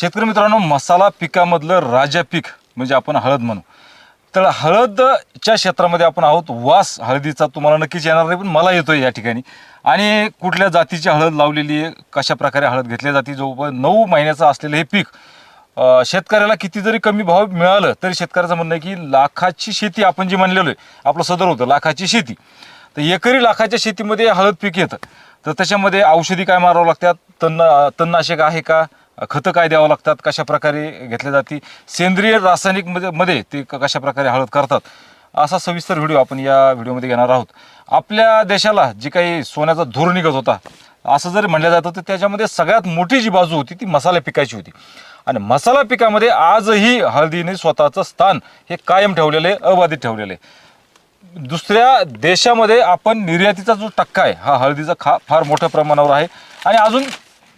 शेतकरी मित्रांनो मसाला पिकामधलं राजा पीक म्हणजे आपण हळद म्हणू. तर हळदच्या क्षेत्रामध्ये आपण आहोत. वास हळदीचा तुम्हाला नक्कीच येणार नाही पण मला येतोय या ठिकाणी. आणि कुठल्या जातीची हळद लावलेली आहे कशा प्रकारे हळद घेतली जाते जवळपास नऊ महिन्याचं असलेलं हे पीक शेतकऱ्याला किती जरी कमी भाव मिळालं तरी शेतकऱ्याचं म्हणणं आहे की लाखाची शेती आपण जी म्हणलेलो आहे आपलं सदर होतं लाखाची शेती. तर एकरी लाखाच्या शेतीमध्ये हळद पीक येतं. तर त्याच्यामध्ये औषधी काय मारावं लागतात? तण तणनाशक आहे का? खतं काय द्यावं लागतात कशा प्रकारे घेतल्या जाते सेंद्रिय रासायनिकमध्ये मध्ये ते क- कशा प्रकारे हळद करतात असा सविस्तर व्हिडिओ आपण या व्हिडिओमध्ये घेणार आहोत. आपल्या देशाला जी काही सोन्याचा धूर निघत होता असं जरी म्हणलं जातं तर त्याच्यामध्ये सगळ्यात मोठी जी बाजू होती ती मसाला पिकाची होती. आणि मसाला पिकामध्ये आजही हळदीने स्वतःचं स्थान हे कायम ठेवलेलं आहे अबाधित ठेवलेलं आहे. दुसऱ्या देशामध्ये आपण निर्यातीचा जो टक्का आहे हा हळदीचा खा फार मोठ्या प्रमाणावर आहे. आणि अजून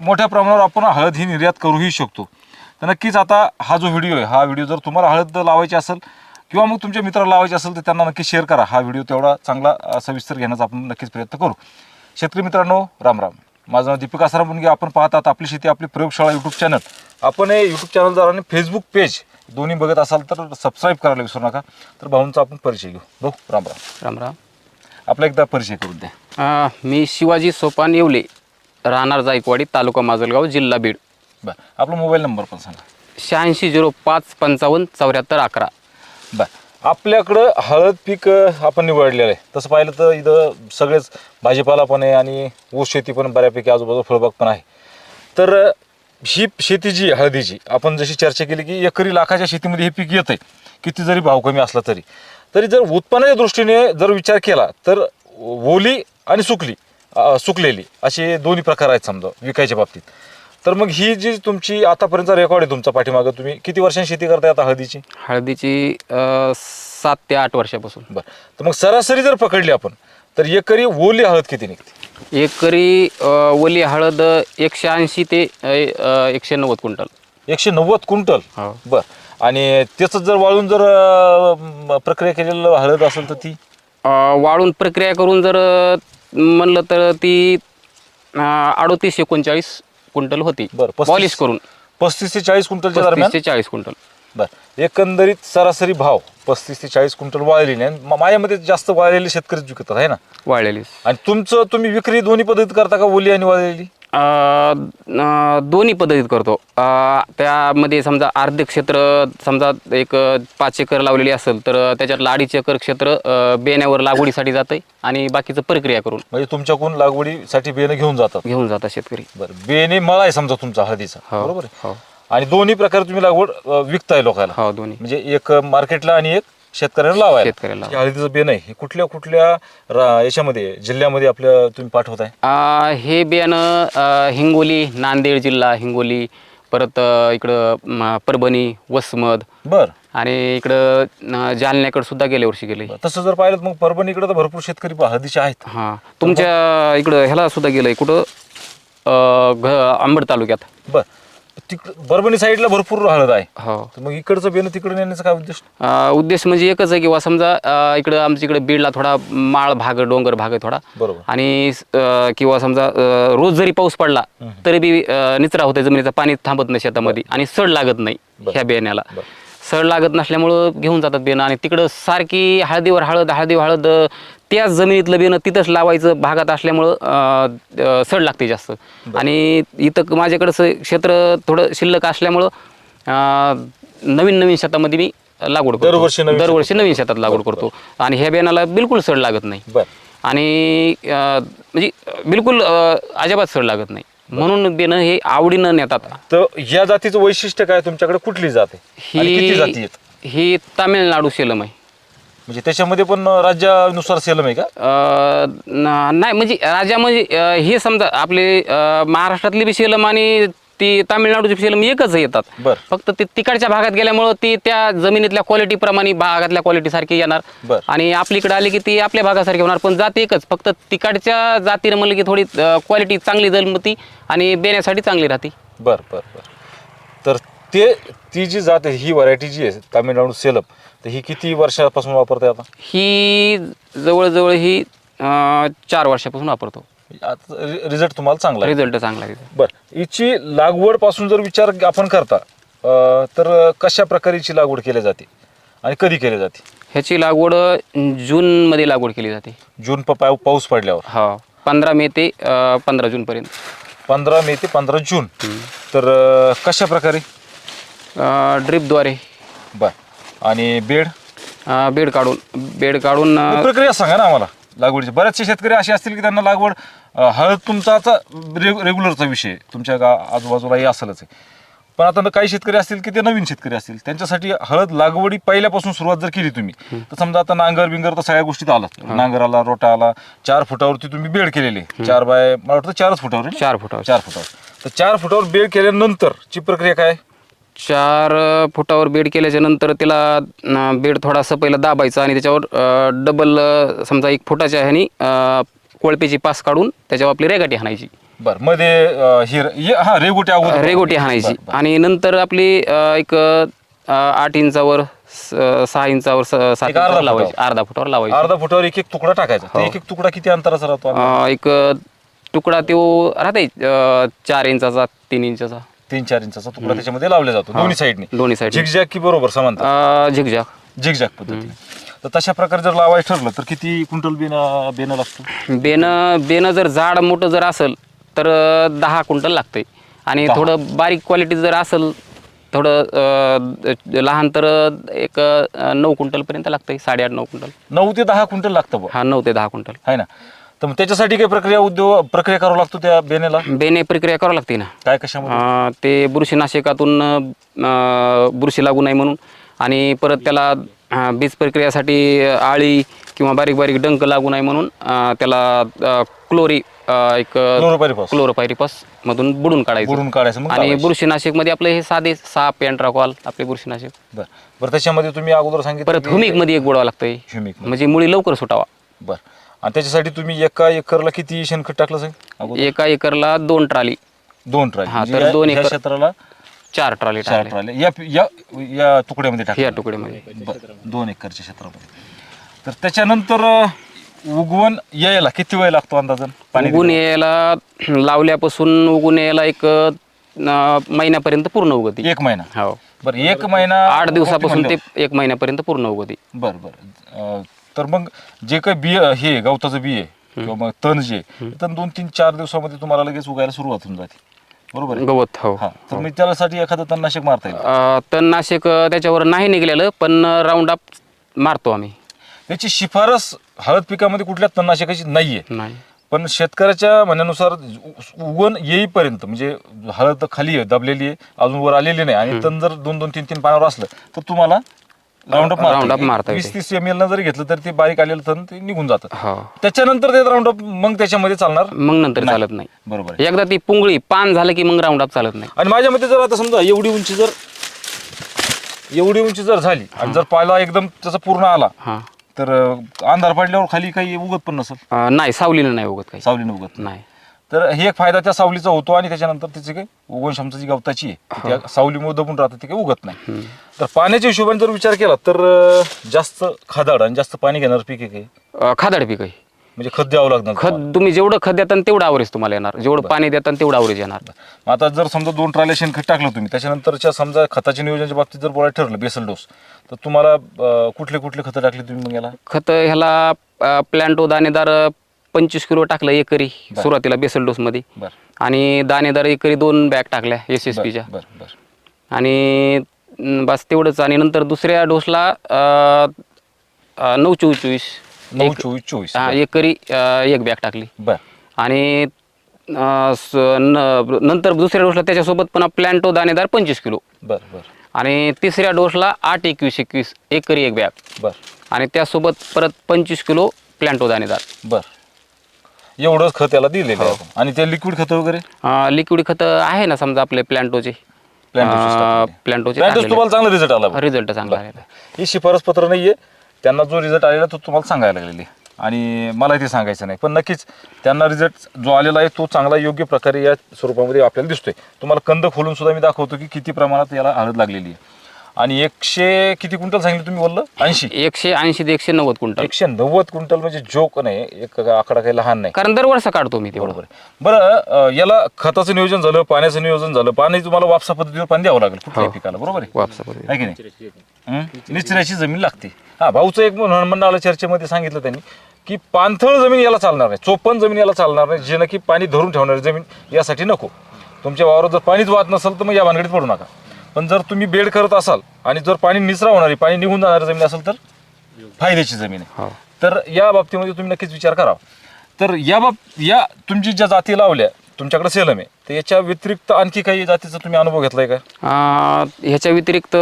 मोठ्या प्रमाणावर आपण हळद ही निर्यात करूही शकतो. तर नक्कीच आता हा जो व्हिडिओ आहे हा व्हिडिओ जर तुम्हाला हळद लावायची असेल किंवा मग तुमच्या मित्राला लावायची असेल तर त्यांना नक्की शेअर करा. हा व्हिडिओ तेवढा चांगला सविस्तर घेण्याचा आपण नक्कीच प्रयत्न करू. शेतकरी मित्रांनो राम राम. माझं नाव दीपिका आसाराम मुनगे आपण पाहतात आपली शेती आपली प्रयोगशाळा यूट्यूब चॅनल आपण हे यूट्यूब चॅनलद्वारा आणि फेसबुक पेज दोन्ही बघत असाल तर सबस्क्राईब करायला विसरू नका. तर भाऊंचा आपण परिचय घेऊ. भाऊ राम राम. राम राम. आपला एकदा परिचय करून द्या. मी शिवाजी सोपान येवले. राहणार जायकवाडी तालुका माजलगाव जिल्हा बीड. बरं. आपला मोबाईल नंबर पण सांगा. शहाऐंशी झिरो पाच पंचावन्न चौऱ्याहत्तर अकरा. बरं. आपल्याकडं हळद पीक अं, आपण निवडलेलं आहे. तसं पाहिलं तर इथं सगळेच भाजीपाला पण आहे आणि ऊस शेती पण बऱ्यापैकी आजूबाजू फळबाग पण आहे. तर अं, ही शेती जी आहे हळदीची आपण जशी चर्चा केली की एकरी लाखाच्या शेतीमध्ये हे पीक येतं आहे किती जरी भाव कमी असला तरी. तरी जर उत्पन्नाच्या दृष्टीने जर विचार केला तर ओली आणि सुकली सुकलेली. असे दोन्ही प्रकार आहेत समजा विकायच्या बाबतीत. तर मग ही जी तुमची आतापर्यंत रेकॉर्ड आहे तुमचा पाठीमागं तुम्ही किती वर्षांनी शेती करताय आता हळदीची? हळदीची अ, सात ते आठ वर्षापासून. बर. तर मग सरासरी जर पकडली आपण तर एकरी ओली हळद किती निघते? एकरी अ, ओली हळद एकशे ऐंशी ते अ, एकशे नव्वद क्विंटल. एकशे नव्वद क्विंटल? हो. बर. आणि त्याचं जर वाळून जर अं, प्रक्रिया केलेलं हळद असेल तर ती? अ, वाळून प्रक्रिया करून जर अ, म्हणलं तर ती अडोतीस एकोणचाळीस क्विंटल होती. बरं, पस्तीस- पॉलिश करून. पस्तीस ते चाळीस क्विंटलच्या पस्तीस दरम्यान? ते चाळीस क्विंटल. बर एकंदरीत सरासरी भाव पस्तीस ते चाळीस क्विंटल वाळलेली म- माझ्यामध्ये जास्त वाळलेले शेतकरीच विकतात आहे ना? वाळलेली आणि तुमचं तुम्ही विक्री दोन्ही पद्धतीत करता का ओली आणि वाळलेली? दोन्ही पद्धतीत करतो. त्यामध्ये समजा अर्धे क्षेत्र समजा एक पाच एकर लावलेली असेल तर त्याच्यातलं अडीच एकर क्षेत्र बेण्यावर लागवडीसाठी जातं आणि बाकीचं प्रक्रिया करून. म्हणजे तुमच्याकडून लागवडीसाठी बेनं घेऊन जातात. घेऊन जातात शेतकरी. बरं बेने मळा आहे समजा तुमचा हळदीचा. हो बरोबर हो. आणि दोन्ही प्रकारे तुम्ही लागवड विकताय लोकांना. हो दोन्ही. म्हणजे एक मार्केटला आणि एक शेतकऱ्यांना लावायला. शेतकऱ्याला हे हळदीचं बेन आहे हे कुठल्या कुठल्या रा- याच्यामध्ये जिल्ह्यामध्ये आपल्या तुम्ही पाठवताय? अ, हे बियाणं हिंगोली नांदेड जिल्हा हिंगोली परत इकडं म, परभणी वसमत. बर. आणि इकडं न, जालन्याकडे सुद्धा गेल्या वर्षी गेले. तसं जर पाहिलं तर मग परभणीकडे तर भरपूर शेतकरी पहा- हळदीचे आहेत. हां. तुमच्या इकडं ह्याला सुद्धा गेलंय कुठं? अ, घ अंबड तालुक्यात. बर. तिकडं परभणी साईडला भरपूर हळद आहे. हो. तर मग इकडचं बेन तिकडे नेण्याचा काय उद्देश अ, उद्देश म्हणजे एकच आहे किंवा समजा अ, इकडं आमच्या इकडे बीडला थोडा माळ भाग डोंगर भाग आहे थोडा. बरोबर. आणि अ, किंवा समजा अ, रोज जरी पाऊस पडला तरी बी अ, निचरा होते जमिनीचं पाणी थांबत नाही शेतामध्ये आणि सड लागत नाही. ह्या बियाण्याला. सड लागत नसल्यामुळं घेऊन जातात बियाणं आणि तिकडं सारखी हळदीवर हळद हळदीवर हळद अ, त्याच जमिनीतलं बियाणं तिथंच लावायचं भागात असल्यामुळं सड लागते जास्त. आणि इथं माझ्याकडं क्षेत्र थोडं शिल्लक असल्यामुळं नवीन नवीन शेतामध्ये मी लागवड करतो. दरवर्षी नवीन दरवर्षी नवीन शेतात लागवड करतो. आणि ह्या बियाणाला बिलकुल सड लागत नाही. आणि म्हणजे बिलकुल अजिबात सड लागत नाही. म्हणून बेनं हे आवडीनं नेतात तर या जातीचं वैशिष्ट्य काय? तुमच्याकडे कुठली जात आहे? आणि किती जाती ही आहेत? ही तामिळनाडू सेलम आहे. म्हणजे त्याच्यामध्ये पण राज्यानुसार सेलम आहे का? अं, न- नाही म्हणजे राजा म्हणजे अं, हे समजा आपले अं, महाराष्ट्रातली बी सेलम आणि ती तामिळनाडूची सेलम एकच येतात. बर. फक्त ते तिकडच्या भागात गेल्यामुळं ती त्या जमिनीतल्या क्वालिटीप्रमाणे भागातल्या क्वालिटी सारखी येणार. बर. आणि आपलीकडे आली की ती आपल्या भागासारखी होणार पण जात एकच. फक्त तिकडच्या जातीनं म्हणलं की थोडी क्वालिटी चांगली जन्मती आणि बेण्यासाठी चांगली राहते. बर बर बर. तर ते ती जी जात आहे ही व्हरायटी जी आहे तामिळनाडू सेलम तर ही किती वर्षापासून वापरताय आता? ही जवळजवळ ही अं, चार वर्षापासून वापरतो. रिझल्ट तुम्हाला चांगला आहे. रिझल्ट चांगला आहे. बर. हिची लागवडपासून जर विचार आपण करता अं, तर कशा प्रकारे हिची लागवड केली जाते आणि कधी केली जाते? ह्याची लागवड जूनमध्ये लागवड केली जाते. जून प- पाऊ- पाऊस पडल्यावर? हो. पंधरा मे ते पंधरा जूनपर्यंत पंधरा मे ते पंधरा जून. तर अं, कशा प्रकारे? अं, ड्रिपद्वारे. बर. आणि बेड? अं, बेड काढून बेड काढून अं, प्रक्रिया सांगा ना आम्हाला लागवडीची. बरेचसे शेतकरी असे असतील की त्यांना लागवड हळद तुमचा आता रे- रेग्युलरचा विषय आहे. तुमच्या गा आजूबाजूलाही असलच आहे. पण आता काही शेतकरी असतील की ते नवीन शेतकरी असतील त्यांच्यासाठी हळद लागवडी पहिल्यापासून सुरुवात जर केली तुम्ही तर समजा आता नांगर बिंगर तर सगळ्या गोष्टीत आलात नांगर आला रोटा आला चार फुटावरती तुम्ही बेड केलेले. चार बाय मला वाटतं चारच फुटावर आहे ना? चार फुटावर. चार फुटावर. तर चार फुटावर बेड केल्यानंतर ची प्रक्रिया काय? चार अं, फुटावर बेड केल्याच्यानंतर त्याला अं, बेड थोडासा पहिला दाबायचा आणि त्याच्यावर डबल समजा एक फुटाच्या ह्यानी अं, कोळपेची पास काढून त्याच्यावर आपली रेगाटी हाणायची. बरमध्ये अं, हे हे- हा रेगोटे अगोदर. रेगोटी हाणायची. आणि नंतर आपली अं, एक अं, आठ इंचावर स- सहा इंचावर स- सात एक अर्धा इंचावर लावायची. फुटावर. अर्धा फुटावर लावायची. अर्धा फुटावर एक एक तुकडा टाकायचा. हो. एक एक तुकडा किती अंतराचा राहतो? अं, एक तुकडा तो राहते अं, चार इंचाचा तीन इंचाचा. तीन चार इंचाचा तुकडा त्याच्यामध्ये लावला जातो. दोन्ही साईडने. दोन्ही साईड झिगझॅग की बरोबर समांतर? Zigzag zigzag. पद्धतीने तर तशा प्रकारे जर लावायचं ठरलं तर किती क्विंटल बेन बेन लागतो? बेनं बेनं जर जाड मोठं जर असेल तर अं, दहा क्विंटल लागते आणि. थोडं बारीक क्वालिटी जर असेल थोडं अं, लहान तर एक अं, नऊ क्विंटलपर्यंत लागते साडेआठ नऊ क्विंटल. नऊ ते दहा क्विंटल लागतं बुवा हा नऊ ते दहा क्विंटल. आहे ना. तर मग त्याच्यासाठी काही प्रक्रिया उद्योग प्रक्रिया करावं लागतो त्या बेनेला? बेने प्रक्रिया करावी लागते ना. काय कशामध्ये? अं, ते बुरशीनाशकातून अं, बुरशी लागू नये म्हणून. आणि परत त्याला बीज प्रक्रियासाठी आळी किंवा बारीक बारीक डंक लागू नये म्हणून त्याला क्लोरी एक क्लोरोपायरिपस. मधून बुडून काढायचं. बुडून काढायचं मग आणि लावायचं. बुरशीनाशकमध्ये आपले हे साधे साप अँट्राकॉल आपले बुरशीनाशक. बरं. बरं त्याच्यामध्ये तुम्ही अगोदर सांगितलं परत हुमिकमध्ये एक बुडवावं लागतंय. ह्युमिक. म्हणजे मुळी लवकर सुटावा. बरं. आणि त्याच्यासाठी तुम्ही एका एकरला किती शेणखत टाकलं सांग अगोदर? एका एकरला दोन ट्राली. दोन ट्राली. हा, म्हणजे तर या- दोन या एकर- क्षेत्राला चार ट्राली चार टाकले. ट्राली. या या या तुकड्यामध्ये टाकलं. या तुकड्यामध्ये. बरं दोन एकरच्या क्षेत्रामध्ये. तर त्याच्यानंतर अं, उगवण यायला किती वेळ लागतो अंदाजन? पाणी उगून यायला लावल्यापासून उगून यायला एक अं, महिन्यापर्यंत पूर्ण उगती एक महिना. हो. बरं एक महिना आठ दिवसापासून ते. एक महिन्यापर्यंत पूर्ण उगती बरं बरं. अं, तर मग जे काही बी हे गवताचं बी आहे किंवा मग तण जे आहे, तण दोन तीन चार दिवसामध्ये तुम्हाला लगेच उगायला सुरुवात होऊन जाते. बरोबर आहे? गवत हो. हा तर मी त्यासाठी एखादं तणनाशक मारता येईल अं, तणनाशक अं, त्याच्यावर नाही निघलेलं पण राऊंड अप मारतो आम्ही. त्याची शिफारस हळद पिकामध्ये कुठल्या तणनाशकाची नाहीये. नाही. पण शेतकऱ्याच्या म्हणण्यानुसार उ- उगवण येईपर्यंत म्हणजे हळद खाली आहे दबलेली आहे अजून वर आलेली नाही आणि तण जर दोन दोन तीन तीन पानावर असलं तर तुम्हाला राऊंड अप मारता वीस येते. तीस एम एल जरी घेतलं तर ते बारीक आलेलं तण ते निघून जातं. हो. त्याच्यानंतर ते राऊंड अप मग त्याच्यामध्ये चालणार? मग नंतर. चालत नाही. बरोबर आहे. एकदा ती पुंगळी पान झालं की मग राऊंड अप चालत नाही. आणि माझ्या मते जर आता समजा एवढी उंची जर एवढी उंची जर झाली आणि जर पाला एकदम त्याचा पूर्ण आला हा. तर अं, अंधार पडल्यावर खाली काही उगत पण नसेल? अं, नाही सावलीनं नाही उगत काही. सावलीने उगत नाही. तर हे एक फायदा त्या सावलीचा होतो आणि त्याच्यानंतर त्याची काही उगवण क्षमता जी गवताची आहे त्या सावलीमुळे दबून राहते ती काही उगत नाही. तर पाण्याच्या हिशोबाने जर विचार केला तर जास्त खादाड आणि जास्त पाणी घेणार पीक आहे. काही अं, खादाड पीक आहे. म्हणजे खत द्यावं लागणार खत तुम्ही जेवढं खत देता तेवढं आवरेज तुम्हाला येणार. जेवढं पाणी देता तेवढं आवरेज येणार. मग आता जर समजा दोन ट्रायला शेणखत टाकलं तुम्ही त्याच्यानंतरच्या समजा खताच्या नियोजनाच्या बाबतीत जर बोलायला ठरलं बेसल डोस तर तुम्हाला अं, कुठले कुठले खतं टाकले तुम्ही मग याला? खत ह्याला प्लॅन्टो दाणेदार पंचवीस किलो टाकलं एकरी सुरुवातीला बेसल डोसमध्ये. बरं. आणि दाणेदार एकरी दोन बॅग टाकल्या एस एस पीच्या बरं बरं. आणि बस तेवढंच. आणि नंतर दुसऱ्या डोसला अं, अं, नऊ चोवीस. चोवीस नऊ चोवीस. चोवीस हा, एकरी अं, एक बॅग टाकली. बर. आणि अं, स- न- नंतर दुसऱ्या डोसला त्याच्यासोबत पण प्लॅन्टो दाणेदार पंचवीस किलो. बर बर. आणि तिसऱ्या डोसला आठ एकवीस एकवीस एकरी एक बॅग. बर. आणि त्यासोबत परत पंचवीस किलो प्लॅन्टो दाणेदार. बर. एवढंच खत याला दिलेलं आहे आपण. आणि ते लिक्विड खत वगैरे? लिक्विड खतं आहे ना समजा आपले प्लॅन्टोचे. Plantoches टाकलेले. प्लॅन्टोचे तुम्हाला चांगला रिझल्ट आला. रिझल्ट चांगला आहे ही शिफारस पत्र नाहीये. त्यांना जो रिझल्ट आलेला तो तुम्हाला सांगायला लागलेली. आणि मला ते सांगायचं नाही. पण नक्कीच त्यांना रिझल्ट जो आलेला आहे तो चांगला योग्य प्रकारे या स्वरूपामध्ये आपल्याला दिसतोय. तुम्हाला कंद खोलून सुद्धा मी दाखवतो की किती प्रमाणात याला हळद लागलेली आहे. आणि एकशे किती क्विंटल सांगितलं तुम्ही बोललं? ऐंशी. एकशे ऐंशी ते एकशे नव्वद क्विंटल. एकशे नव्वद क्विंटल म्हणजे जोक नाही एक आकडा काही लहान नाही. कारण दरवर्षा काढतो मी तेवढं. बरोबर आहे. बरं अं, याला खताचं नियोजन झालं पाण्याचं नियोजन झालं पाणी तुम्हाला वापसा पद्धतीवर पाणी द्यावं लागेल कुठल्याही हो. पिकाला बरोबर आहे? वापसा पद्धती. आहे की नाही? हं? निचऱ्याची जमीन लागते. हा भाऊचं एक म्हणून मंडळाला चर्चेमध्ये सांगितलं त्यांनी की पाणथळ जमीन याला चालणार नाही चोपन जमीन याला चालणार नाही जे नक्की पाणी धरून ठेवणारी जमीन यासाठी नको. तुमच्या वावरात जर पाणीच वाहत नसेल तर मग या भानगडीत पडू नका. पण जर तुम्ही बेड करत असाल आणि जर पाणी निचरा होणारी पाणी निघून जाणारी जमीन असेल तर फायद्याची जमीन आहे. हो. तर या बाबतीमध्ये तुम्ही नक्कीच विचार करावा. तर या बाब या तुमची ज्या जाती लावल्या तुमच्याकडे सेलम आहे तर याच्या व्यतिरिक्त आणखी काही जातीचा तुम्ही अनुभव घेतलाय का? ह्याच्या व्यतिरिक्त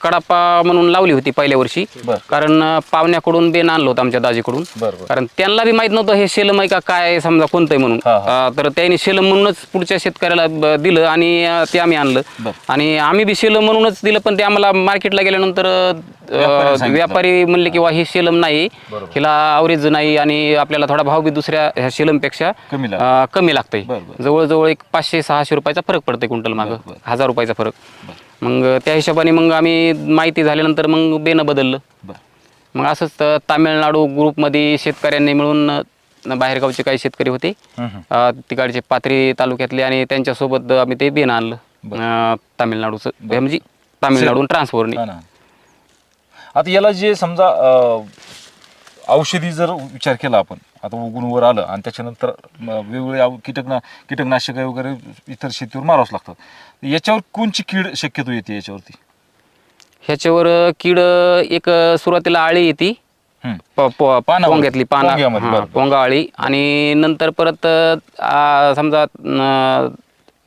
कडापा म्हणून लावली होती पहिल्या वर्षी बर. कारण अं, पाहुण्याकडून बेन आणलं होतं आमच्या दाजीकडून कारण त्यांना बी माहीत नव्हतं हे शेलम आहे का काय समजा कोणतं आहे म्हणून हा. अं, तर त्यांनी शेलम म्हणूनच पुढच्या शेतकऱ्याला ब- दिलं आणि अं, ते आम्ही आणलं बर. आणि आम्ही बी शेलम म्हणूनच दिलं पण ते आम्हाला मार्केटला गेल्यानंतर अं, व्यापाऱ्याने सांगितलं. व्यापारी म्हणले की वा हे शेलम नाही बरोबर. हिला आवरेज नाही आणि आपल्याला थोडा भाव बी दुसऱ्या ह्या शेलमपेक्षा कमी लागतो. अं, कमी लागतंय बर, बर. जवळजवळ एक पाचशे सहाशे रुपयाचा फरक पडतोय क्विंटल मागं बर. हजार रुपयाचा फरक मग त्या हिशोबाने मग आम्ही माहिती झाल्यानंतर मग बेनं बदललं. मग असंच त- तामिळनाडू ग्रुपमध्ये शेतकऱ्यांनी मिळून अ, बाहेरगावचे काही शेतकरी होते. अ, तिकडचे पाथरी तालुक्यातले आणि त्यांच्यासोबत आम्ही ते बेन आणलं. अ, तामिळनाडूचं. हे म्हणजे तामिळनाडून ट्रान्सफरनी. हा ना. आता याला जे समजा अं, औषधी जर विचार केला आपण आता उगून वर आलं आणि त्याच्यानंतर वेगवेगळे औ- कीटकना कीटकनाशक वगैरे इतर शेतीवर मारावंच लागतात याच्यावर कोणची कीड शक्यतो येते याच्यावरती? ह्याच्यावर अ, कीड अ, एक अ, सुरुवातीला आळी येते. हं. प- प- पानावर. पोंग्यातली पाना. पोंग्यामध्ये, हा. पोंगा आळी. आणि नंतर परत अ, आ, समजा अ,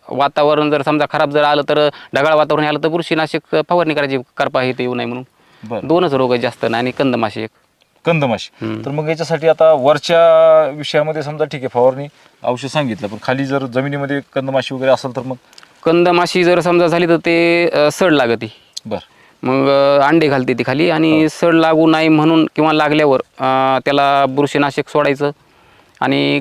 वातावरण जर समजा खराब जर आलं तर ढगाळ वातावरण आलं तर बुरशीनाशक फवारणी करायची करपा हे ते येऊ नये म्हणून. बरं. दोनच रोग आहेत जास्त नाही आणि कंदमाशी एक. कंदमाशी. हं. तर मग याच्यासाठी आता वरच्या विषयामध्ये समजा ठीक आहे फवारणी औषध सांगितलं पण खाली जर जमिनीमध्ये कंदमाशी वगैरे असेल तर मग? कंदमाशी जर समजा झाली तर ते अ, सड लागते. बरं. मग अ, अंडे घालते ती खाली आणि सड लागू नाही म्हणून किंवा लागल्यावर अ, त्याला बुरशीनाशक सोडायचं आणि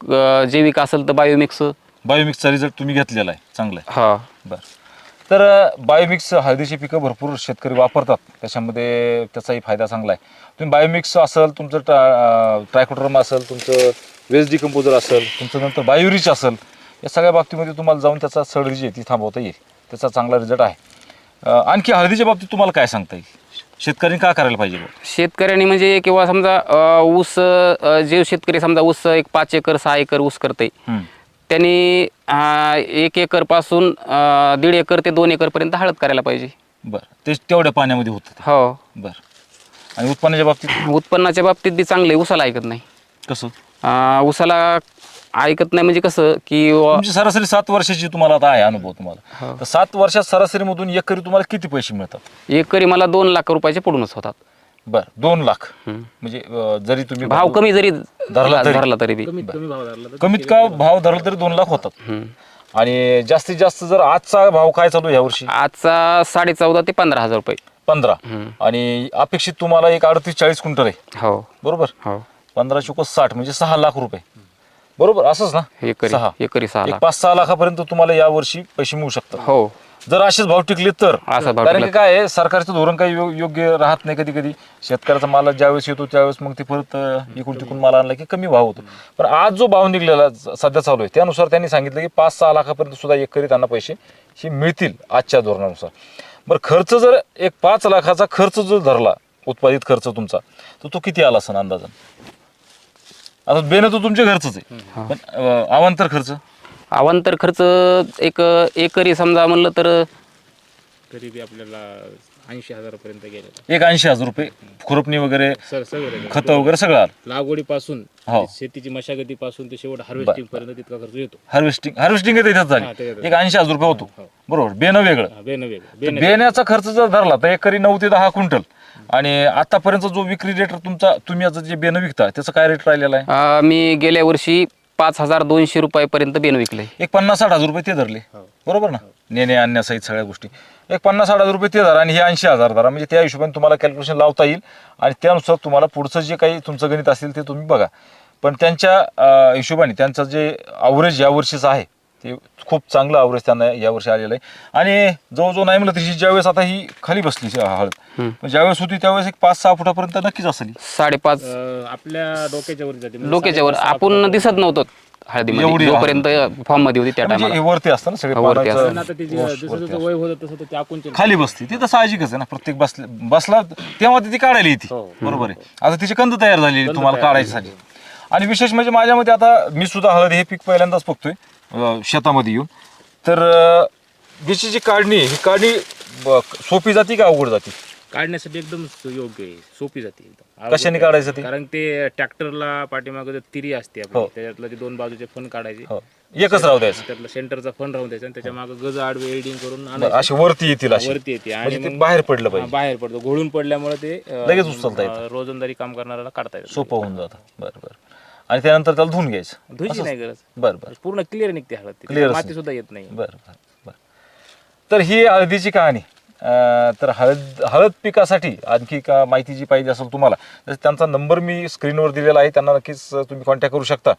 अ, जैविक असेल तर बायोमिक्स बायोमिक्सचा रिझल्ट तुम्ही घेतलेला आहे चांगला आहे. हा. बरं. तर बायोमिक्स हळदीची पिकं भरपूर शेतकरी वापरतात. त्याच्यामध्ये त्याचाही फायदा चांगला आहे. तुम्ही बायोमिक्स असेल तुमचं ट्रा ट्रायकोड्रम असेल तुमचं वेस्ट डिकम्पोजर असेल तुमचं नंतर बायोरिच असेल या सगळ्या बाबतीमध्ये तुम्हाला जाऊन त्याचा सड जी आहे ती थांबवता येईल. त्याचा चांगला रिझल्ट आहे. आणखी हळदीच्या बाबतीत तुम्हाला काय सांगता येईल? शेतकऱ्यांनी काय करायला पाहिजे? शेतकऱ्यांनी म्हणजे किंवा समजा ऊस जे शेतकरी समजा ऊस एक पाच एकर सहा एकर ऊस करते. त्यांनी एक एकरपासून अ, दीड एकर ते दोन एकर पर्यंत हळद करायला पाहिजे. बरं. ते तेवढ्या पाण्यामध्ये होतं. हो. बरं. आणि उत्पन्नाच्या बाबतीत? उत्पन्नाच्या बाबतीत बी चांगले ऊसाला ऐकत नाही. कसं? अ, ऊसाला ऐकत नाही म्हणजे कसं की व- तुमची सरासरी सात वर्षाची तुम्हाला आता आहे अनुभव तुम्हाला. हो. तर सात वर्षात सरासरीमधून एकरी तुम्हाला किती पैसे मिळतात? एकरी मला दोन लाख रुपयाचे पडूनच होतात. बर दोन लाख. म्हणजे अं, जरी तुम्ही भाव कमी जरी धरला तरी. धरला तरी बी. कमीत का भाव धरला तरी दोन लाख होतात. हं. आणि जास्तीत जास्त जर आजचा भाव काय चालू आहे यावर्षी? आजचा साडे चौदा ते पंधरा हजार रुपये. पंधरा. हं. आणि अपेक्षित तुम्हाला एक अडतीस चाळीस क्विंटल आहे. हो. बरोबर? हो. पंधरा चोको साठ म्हणजे सहा लाख रुपये. बरोबर? असंच ना? एकरी सहा. एकरी सहा एक लाख. पाच सहा लाखापर्यंत तुम्हाला या वर्षी पैसे मिळू शकतात. हो. जर असेच भाव टिकले तर. असं भाव कारण की. काय आहे सरकारचं धोरण काही यो- योग्य राहत नाही कधी कधी शेतकऱ्याचा माल ज्यावेळेस येतो त्यावेळेस मग ते परत अं, इकडून तिकडून माल आणला की कमी भाव होतो. पण आज जो भाव निघलेला सध्या चालू आहे त्यानुसार त्यांनी सांगितलं की पाच सहा लाखापर्यंत सुद्धा एकरी त्यांना पैसे हे मिळतील आजच्या धोरणानुसार. बरं खर्च जर एक पाच लाखाचा खर्च जर धरला उत्पादित खर्च तुमचा तर तो किती आला असेल अंदाजन? आता बेन तर तुमच्या घरचंच आहे. पण अं, अवांतर खर्च? अवांतर खर्च एक एकरी समजा म्हणलं तर तरी बी आपल्याला ऐंशी हजारापर्यंत एक ऐंशी हजार रुपये खुरपणी वगैरे सर सगळं खतं वगैरे सगळं आलं. लागवडीपासून हो. शेतीची मशागतीपासून ते शेवट हार्वेस्टिंग पर्यंत तितका खर्च येतो. हार्वेस्टिंग हार्वेस्टिंग त्याच्यात हा, झाली त्याच्यात. एक ऐंशी हजार रुपये होतो. बरोबर बेनं वेगळं. हा, बेन वेगळं. तर बेन बेण्याचा खर्च जर धरला तर एकरी नऊ ते दहा क्विंटल. आणि आतापर्यंत जो विक्री रेट तुमचा तुम्ही आता जे बेनं विकता त्याचा काय रेट राहिलेला आहे? अं, मी गेल्या वर्षी पाच हजार दोनशे रुपयापर्यंत बेन विकले. एक पन्नास साठ हजार रुपये ते धरले. बरोबर ना? नेणे आणण्यासहित सगळ्या गोष्टी. एक पन्नास साठ हजार रुपये ते धरा आणि हे ऐंशी हजार धरा. म्हणजे त्या हिशोबाने तुम्हाला कॅल्क्युलेशन लावता येईल आणि त्यानुसार तुम्हाला पुढचं जे काही तुमचं गणित असेल ते तुम्ही बघा. पण त्यांच्या अं, हिशोबाने त्यांचं जे अवरेज या वर्षीचं आहे ते खूप चांगलं अवरेज त्यांना यावर्षी आलेलं आहे. आणि जवळजवळ नाही म्हणलं तशी ज्यावेळेस आता ही खाली बसली हळद पण ज्यावेळेस होती त्यावेळेस एक पाच सहा फुटापर्यंत नक्कीच असेल. साडेपाच अं, आपल्या डोक्याच्या वर जाते. म्हणजे डोक्याच्या वर साडेपाच, सहा आपण. दिसत नव्हतो एवढी हळदीमध्ये. हा. जोपर्यंत फॉर्ममध्ये होती त्या म्हणजे हे टायमाला वरती असतं ना सगळे वरती पानाचं पण आता त्याची वरती जसं जसं असतं. वय होतं तसं ते आकुंचन खाली बसते ती तर साहजिकच आहे ना. प्रत्येक बस बसला तेव्हा ती काढायला येते. हो. बरोबर आहे. आता तिची कंद तयार झालेली तुम्हाला काढायसाठी आणि विशेष म्हणजे माझ्या मते आता मी सुद्धा हळद हे पीक पहिल्यांदाच बघतोय. अं, शेतामध्ये येऊन. तर अं, याची जी काढणी आहे, ही काढणी ब- सोपी जाती का अवघड जाती? काढण्यासाठी एकदम योग्य आहे. सोपी जाते एकदम. कशाने काढायचं ते? कारण ते ट्रॅक्टरला पाठीमागे तिरी असते आपली हो. त्याच्यातलं ते दोन बाजूचे फण काढायचे हो. एकच राहू द्यायचं. त्यातला सेंटरचा फण राहून द्यायचा आणि त्याच्यामागे गज आडवे एडिंग करून आणायचं. अशी वरती येतील अशी. वरती येते. आणि म्हणजे ते मग बाहेर पडलं हा, पाहिजे. बाहेर पडतो. घोळून पडल्यामुळे ते अं, लगेच उचलता येतं. अं, रोजंदारी काम करणाऱ्याला काढता येतं. सोपं होऊन जातं. बरं बरं. आणि त्यानंतर त्याला धुवून घ्यायचं. धुयची नाही गरज. बरं बरं. पूर्ण क्लिअर निघते हळद ती. Clear माती सुद्धा येत नाही. बरं बरं बरं. तर ही हळदीची कहाणी. अं, तर हळद हळद पिकासाठी आणखी का माहिती जी पाहिजे असेल तुम्हाला तर त्यांचा नंबर मी स्क्रीनवर दिलेला आहे. त्यांना नक्कीच तुम्ही कॉन्टॅक्ट करू शकता.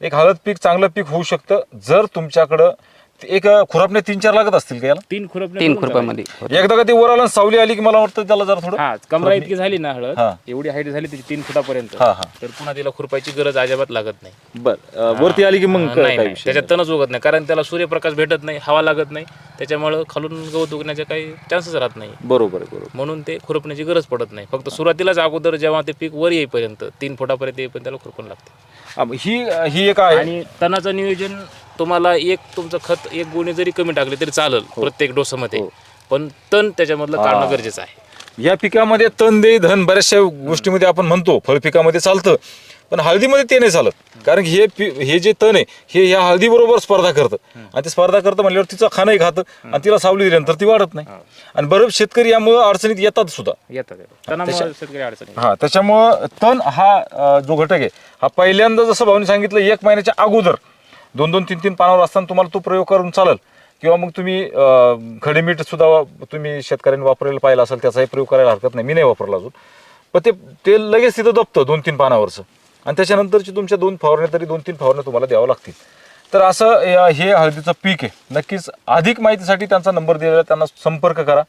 एक हळद पीक चांगलं पीक होऊ शकतं जर तुमच्याकडं एक खुरापणे तीन चार लागत असतील का याला? तीन खुरपणे तीन करून खुरप्यामध्ये एकदा का ती वर आलं सावली आली की मला वाटतं त्याला जरा थोडं हा कमरा इतकी झाली ना हळद हा. एवढी हाईट झाली त्याची तीन फुटापर्यंत. हा हा. तर पुन्हा तिला खुरपायची गरज अजिबात लागत नाही. बर वरती आली की मग नाही, काय नाही विषय त्याच्यात तणच उगत नाही कारण त्याला सूर्यप्रकाश भेटत नाही हवा लागत नाही. त्याच्यामुळं खालून गवत उगण्याचे काही चान्सेस राहत नाही. बरोबर आहे बरोबर. म्हणून ते खुरपण्याची गरज पडत नाही. फक्त सुरुवातीलाच अगोदर जेव्हा ते पीक वर येईपर्यंत तीन फुटापर्यंत येईपर्यंत त्याला खुरपण लागते. हा, मग ही ही एक आहे. आणि तणाचं नियोजन तुम्हाला एक तुमचं खत एक गुणी जरी कमी टाकले तरी चालेल प्रत्येक डोसामध्ये. पण तण त्याच्यामधलं काढणं गरजेचं आहे. या पिकामध्ये तण दे धन बऱ्याचशा गोष्टीमध्ये आपण म्हणतो फळ पिकामध्ये चालतं पण हळदीमध्ये ते नाही चालत. कारण हे पि हे जे तण आहे हे ह्या हळदी बरोबर स्पर्धा करतं. आणि ते स्पर्धा करतं म्हणल्यावर तिचं खाणंही खातं आणि तिला सावली दिल्यानंतर ती वाढत नाही. आणि बरेच शेतकरी यामुळे अडचणीत येतात सुद्धा. येतात येतात. तणामुळे शेतकरी अडचणी हा त्याच्यामुळं तण हा अं, जो घटक आहे हा पहिल्यांदा जसं भाऊनी सांगितलं एक महिन्याच्या अगोदर दोन दोन तीन तीन पानावर असताना तुम्हाला तो प्रयोग करून चालेल. किंवा मग तुम्ही अं, खडे मीठ सुद्धा तुम्ही शेतकऱ्यांनी वापरायला पाहिला असेल त्याचाही प्रयोग करायला हरकत नाही. मी नाही वापरला अजून. पण ते ते लगेच तिथं दबतं दोन तीन पानावरचं. आणि त्याच्यानंतरची तुमच्या दोन फवारण्या तरी दोन तीन फवारण्या तुम्हाला द्यावं लागतील. तर असं हे हळदीचं पीक आहे. नक्कीच अधिक माहितीसाठी त्यांचा नंबर दिलेला त्यांना संपर्क करा.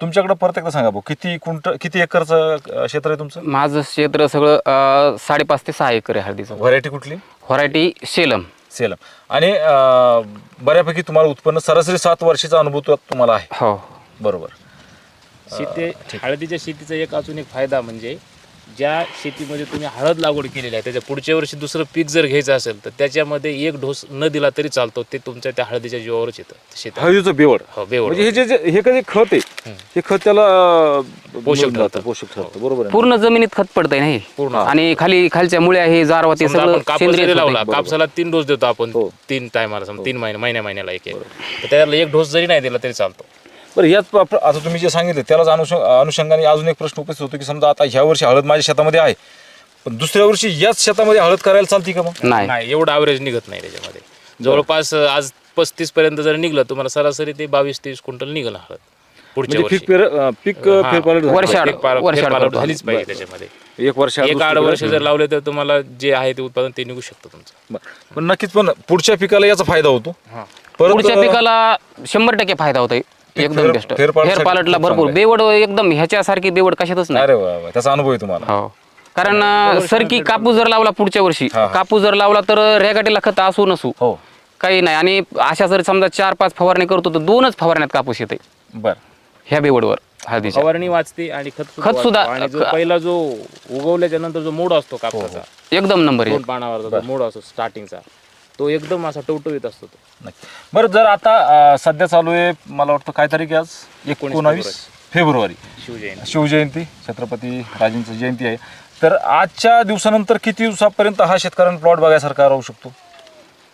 तुमच्याकडे परत एकदा सांगा भाऊ किती कुंट किती एकरचं क्षेत्र आहे तुमचं? माझं क्षेत्र सगळं साडेपाच ते सहा एकर आहे हळदीचं. व्हरायटी कुठली? व्हरायटी शेलम. सेलम. आणि अं, बऱ्यापैकी तुम्हाला उत्पन्न सरासरी सात वर्षाचा अनुभव तो तुम्हाला आहे. हो. बरोबर. शेती हळदीच्या शेतीचा एक अजून एक फायदा म्हणजे ज्या शेतीमध्ये तुम्ही हळद लागवड केलेली आहे त्याच्या पुढच्या वर्षी दुसरं पीक जर घ्यायचं असेल तर त्याच्यामध्ये एक ढोस न दिला तरी चालतो ते तुमच्या त्या हळदीच्या जीवावरच येतं शेतात. हळदीचं बेवड. हो बेवड. म्हणजे हे जे जे- हे कधी खत आहे हे खत त्याला अं, पोषक मिळून जातं, ठरतं. पोषक ठरतं बरोबर आहे पूर्ण जमिनीत खत पडतंय नाही पूर्ण. आणि खाली खालच्या मुळे आहे जारवा ते समजा सगळं आपण कापूस सेंद्रिय जरी खत आहे. लावला कापसाला तीन डोस देतो आपण हो. तीन टायमाला समजा तीन महिने महिन्या महिन्याला एक. एक तर त्याला एक डोस जरी नाही दिला तरी चालतो. बरं प्र- आता तुम्ही जे सांगितलं त्यालाच अनुषंग अनुषंगाने अजून एक प्रश्न उपस्थित होतो की समजा आता ह्या वर्षी हळद माझ्या शेतामध्ये आहे पण दुसऱ्या वर्षी याच शेतामध्ये हळद करायला चालते का मग? नाही. नाही एवढं ॲव्हरेज निघत नाही त्याच्यामध्ये. जवळपास अं, आज पस्तीस पर्यंत जर निघलं तुम्हाला सरासरी ते बावीस तीस क्विंटल निघलं हळद पुढच्या म्हणजे वर्षी. पीक पेर अं, पीक हा. झाली. एक करतो. झालीच पाहिजे त्याच्यामध्ये. एक वर्ष एक आठ वर्ष जर लावले तर तुम्हाला जे आहे ते उत्पादन ते निघू शकतं तुमचं. पण नक्कीच पण पुढच्या पिकाला याचा फायदा होतो. हा. परत पुढच्या पिकाला शंभर टक्के फायदा होतोय. एकदम फेर- बेस्ट फेरपालटसाठी फेरपालटला खूप भरपूर. बेवड एकदम ह्याच्यासारखी बेवड कशातच नाही. अरे वा वा त्याचा अनुभव आहे तुम्हाला. हो. कारण अं, सरकी कापूस जर लावला पुढच्या वर्षी हा, हा. कापूस जर लावला तर रेगाटीला खत असू नसू. हो. काही नाही. आणि अशा जर समजा चार पाच फवारणी करतो तर दोनच फवारण्यात कापूस येते. बर. ह्या बेवडवर हळदीच्या फवारणी वाचते आणि खत खत सुद्धा-. आणि जो पहिला जो उगवल्याच्या नंतर जो मोड असतो कापसाचा एकदम नंबर दोन एक पानावरचा जो मोड असतो स्टार्टिंगचा तो एकदम असा टवटवीत असतो तो. नक्की. बरं जर आता अं, सध्या चालू आहे मला वाटतं काय तारीख आहे आज एकोणावीस फेब्रुवारी. शिवजयंती. शिवजयंती छत्रपती राजेंची जयंती आहे. तर आजच्या दिवसानंतर किती दिवसापर्यंत हा शेतकऱ्यांना प्लॉट बघायसारखा राहू शकतो?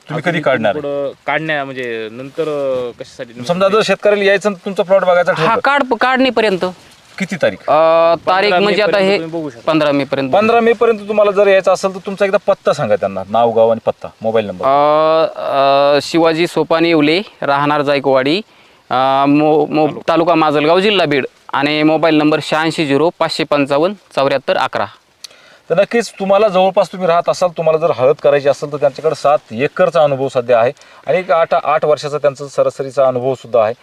तुम्ही कधी काढणार आहे? पुढं काढण्या म्हणजे नंतर अं, कशासाठी? समजा जर शेतकऱ्याला यायचं आणि तुमचा प्लॉट बघायचा हा ठरलं काढ काढणीपर्यंत. किती तारीख? अं, तारीख म्हणजे आता हे. पंधरा मे पर्यंत पंधरा मे पर्यंत तुम्हाला जर यायचं असेल तर तुमचा एकदा पत्ता सांगा त्यांना. नाव गाव आणि पत्ता. Mobile number. अं, अं, शिवाजी सोपानी येवले राहणार जायकवाडी अं, मो मो तालुका माजलगाव जिल्हा बीड. आणि मोबाईल नंबर शहाऐंशी झिरो पाचशे पंचावन्न चौऱ्याहत्तर अकरा. तर नक्कीच तुम्हाला जवळपास तुम्ही राहत असाल तुम्हाला जर हळद करायची असेल तर त्यांच्याकडे सात एकरचा अनुभव सध्या आहे. आणि एक आठ आठ वर्षाचा त्यांचा सरासरीचा अनुभव सुद्धा आहे.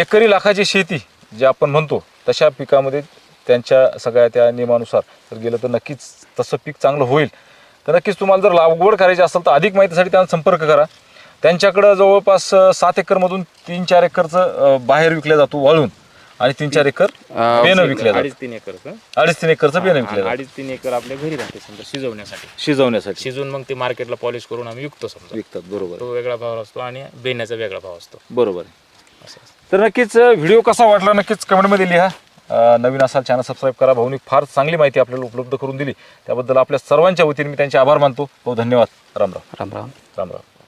एकरी लाखाची शेती जे आपण म्हणतो तशा पिकामध्ये त्यांच्या सगळ्या त्या नियमानुसार जर गेलं तर नक्कीच तसं पीक चांगलं होईल. तर नक्कीच तुम्हाला जर लागवड करायची असेल तर अधिक माहितीसाठी त्यांना संपर्क करा. त्यांच्याकडं जवळपास सात एकरमधून तीन चार एकरचं बाहेर विकल्या जातो वाळून आणि तीन चार एकर बेनं विकल्या अडीच जातं तीन एकर अडीच तीन एकरचं बेनं विकल्या जातं अडीच तीन एकर आपल्या घरी राहते समजा शिजवण्यासाठी. शिजवण्यासाठी. शिजवून मग ते मार्केटला पॉलिश करून आम्ही विकतो समजा. विकतात बरोबर. तो वेगळा भाव असतो आणि बेण्याचा वेगळा भाव असतो. बरोबर. आहे. तर नक्कीच व्हिडिओ कसा वाटला नक्कीच कमेंटमध्ये लिहा. अं, नवीन असाल चॅनल सबस्क्राईब करा. भाऊनी फार चांगली माहिती आपल्याला उपलब्ध करून दिली. त्याबद्दल आपल्या सर्वांच्या वतीने मी त्यांचे आभार मानतो. भाऊ धन्यवाद. राम राम. राम राम. राम राम.